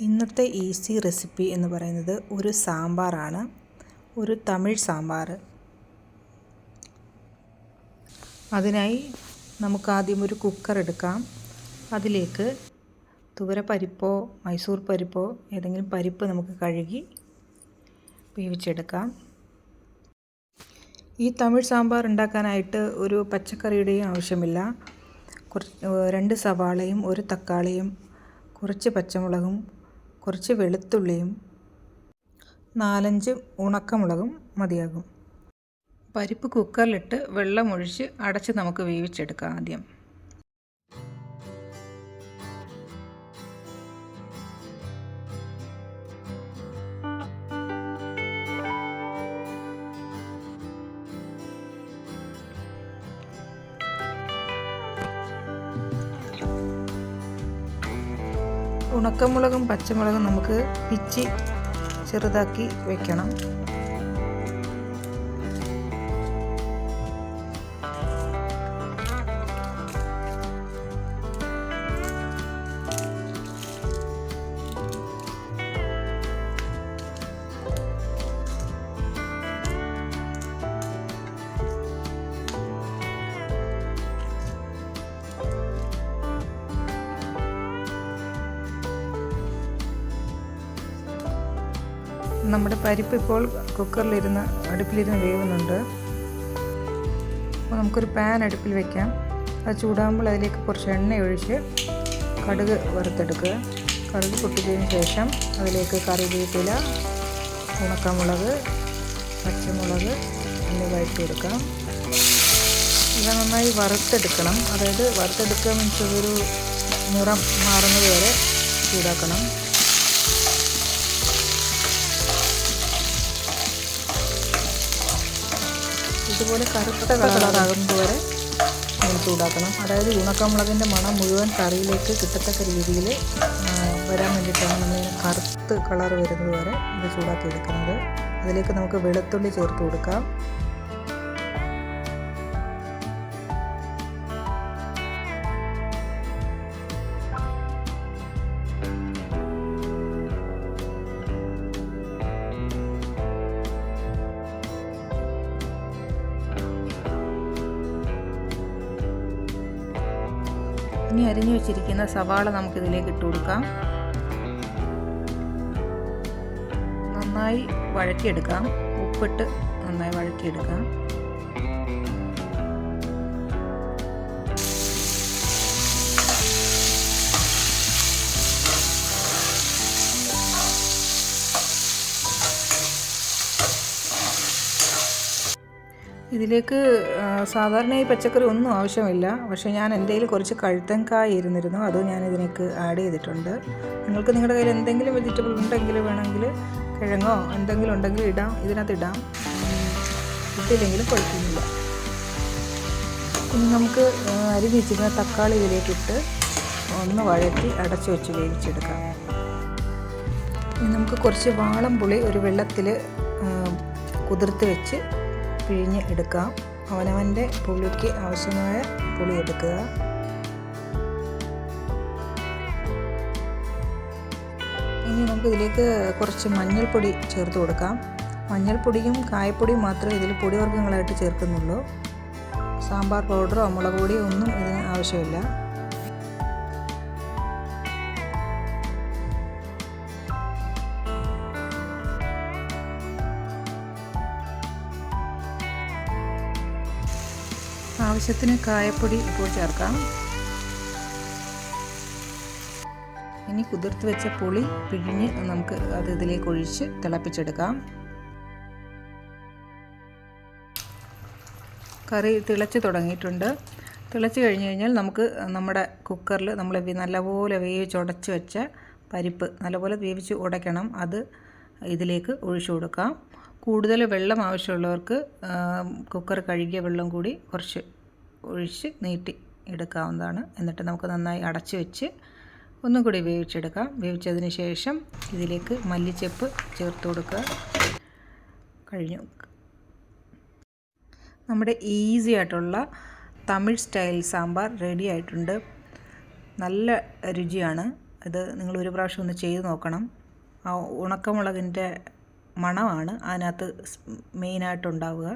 ഇന്നത്തെ easy recipe എന്ന് പറയുന്നത് ഒരു സാമ്പാറാണ്. ഒരു തമിഴ് സാമ്പാർ. അതിനായി നമുക്ക് ആദ്യം ഒരു കുക്കർ എടുക്കാം. അതിലേക്ക് തുവര പരിപ്പോ മൈസൂർ പരിപ്പോ ഏതെങ്കിലും പരിപ്പ് നമുക്ക് കഴുകി വേവിച്ചെടുക്കാം. ഈ തമിഴ് സാമ്പാർ ഉണ്ടാക്കാനായിട്ട് ഒരു പച്ചക്കറിയുടെയും ആവശ്യമില്ല. കുറച്ച് രണ്ട് സവാളയും ഒരു തക്കാളിയും കുറച്ച് പച്ചമുളകും കുറച്ച് വെളുത്തുള്ളിയും നാലഞ്ച് ഉണക്കമുളകും മതിയാകും. പരിപ്പ് കുക്കറിലിട്ട് വെള്ളമൊഴിച്ച് അടച്ച് നമുക്ക് വേവിച്ചെടുക്കാം ആദ്യം. ഉണക്കമുളകും പച്ചമുളകും നമുക്ക് പിച്ചി ചെറുതാക്കി വെക്കണം. നമ്മുടെ പരിപ്പ് ഇപ്പോൾ കുക്കറിലിരുന്ന് അടുപ്പിലിരുന്ന് വേവുന്നുണ്ട്. അപ്പോൾ നമുക്കൊരു പാൻ അടുപ്പിൽ വെക്കാം. അത് ചൂടാകുമ്പോൾ അതിലേക്ക് കുറച്ച് എണ്ണ ഒഴിച്ച് കടുക് വറുത്തെടുക്കുക. കടുക് പൊട്ടിച്ചതിന് ശേഷം അതിലേക്ക് കറിവേപ്പില ഉണക്കമുളക് പച്ചമുളക് എന്നിവ വഴറ്റിയെടുക്കാം ഇവ നന്നായി വറുത്തെടുക്കണം. അതായത് വറുത്തെടുക്കുക മീൻസ് ഒരു നിറം മാറുന്നത് വരെ ചൂടാക്കണം. ഇതുപോലെ കറുത്ത കളറാകുന്നത് വരെ നമ്മൾ ചൂടാക്കണം. അതായത് ഉണക്കമുളകിന്റെ മണം മുഴുവൻ കറിയിലേക്ക് കിട്ടത്തക്ക രീതിയിൽ വരാൻ വേണ്ടിയിട്ടാണ് നമ്മൾ കറുത്ത് കളർ വരുന്നത് വരെ ഇത് ചൂടാക്കി എടുക്കുന്നത്. അതിലേക്ക് നമുക്ക് വെളുത്തുള്ളി ചേർത്ത് കൊടുക്കാം. ഇനി അരിഞ്ഞു വെച്ചിരിക്കുന്ന സവാള നമുക്കിതിലേക്ക് ഇട്ട് കൊടുക്കാം. നന്നായി വഴക്കിയെടുക്കാം ഉപ്പിട്ട് നന്നായി വഴക്കിയെടുക്കാം ഇതിലേക്ക് സാധാരണ ഈ പച്ചക്കറി ഒന്നും ആവശ്യമില്ല. പക്ഷേ ഞാൻ എന്റെ കയ്യിൽ കുറച്ച് കഴുത്തൻകായ ഇരുന്നിരുന്നു. അത് ഞാൻ ഇതിനേക്ക് ആഡ് ചെയ്തിട്ടുണ്ട്. നിങ്ങൾക്ക് നിങ്ങളുടെ കയ്യിൽ എന്തെങ്കിലും വെജിറ്റബിൾ ഉണ്ടെങ്കിൽ വേണമെങ്കിൽ കിഴങ്ങോ എന്തെങ്കിലും ഉണ്ടെങ്കിൽ ഇടാം. ഇതിനകത്ത് ഇടാം. ഇട്ടില്ലെങ്കിലും കുഴപ്പമില്ല ഇനി നമുക്ക് അരിഞ്ഞ് വെച്ചിരുന്ന തക്കാളി ഇതിലേക്ക് ഇട്ട് ഒന്ന് വഴറ്റി അടച്ചു വെച്ച് വേവിച്ചെടുക്കാം. ഇനി നമുക്ക് കുറച്ച് വാളം പുളി ഒരു വെള്ളത്തിൽ കുതിർത്ത് വെച്ച് പിഴിഞ്ഞ് എടുക്കാം. അവനവന്റെ പുളിക്ക് ആവശ്യമായ പുളി എടുക്കുക. ഇനി നമുക്ക് ഇതിലേക്ക് കുറച്ച് മഞ്ഞൾപ്പൊടി ചേർത്ത് കൊടുക്കാം. മഞ്ഞൾപ്പൊടിയും കായപ്പൊടിയും മാത്രമേ ഇതിൽ പൊടിവർഗങ്ങളായിട്ട് ചേർക്കുന്നുള്ളൂ. സാമ്പാർ പൗഡറോ മുളക് പൊടിയോ ഒന്നും ഇതിന് ആവശ്യമില്ല. ആവശ്യത്തിന് കായപ്പൊടി ഇപ്പോൾ ചേർക്കാം. ഇനി കുതിർത്ത് വെച്ച പുളി പിഴിഞ്ഞ് നമുക്ക് അത് ഇതിലേക്ക് ഒഴിച്ച് തിളപ്പിച്ചെടുക്കാം. കറി തിളച്ച് തുടങ്ങിയിട്ടുണ്ട്. തിളച്ച് കഴിഞ്ഞ് കഴിഞ്ഞാൽ നമുക്ക് നമ്മുടെ കുക്കറിൽ നമ്മൾ നല്ലപോലെ വേവിച്ചുടച്ച് വെച്ച പരിപ്പ് നല്ലപോലെ വേവിച്ച് ഉടയ്ക്കണം. അത് ഇതിലേക്ക് ഒഴിച്ചു കൊടുക്കാം. കൂടുതൽ വെള്ളം ആവശ്യമുള്ളവർക്ക് കുക്കർ കഴുകിയ വെള്ളം കൂടി കുറച്ച് ഒഴിച്ച് നീട്ടി എടുക്കാവുന്നതാണ്. എന്നിട്ട് നമുക്ക് നന്നായി അടച്ച് വെച്ച് ഒന്നും കൂടി വേവിച്ചെടുക്കാം. വേവിച്ചതിന് ശേഷം ഇതിലേക്ക് മല്ലിച്ചെപ്പ് ചേർത്ത് കൊടുക്കുക. കഴിഞ്ഞു. നമ്മുടെ ഈസി ആയിട്ടുള്ള തമിഴ് സ്റ്റൈൽ സാമ്പാർ റെഡി ആയിട്ടുണ്ട്. നല്ല രുചിയാണ്. ഇത് നിങ്ങൾ ഒരു പ്രാവശ്യം ഒന്ന് ചെയ്ത് നോക്കണം. ആ ഉണക്കമുളകിന്റെ മണമാണ് അതിനകത്ത് മെയിനായിട്ടുണ്ടാവുക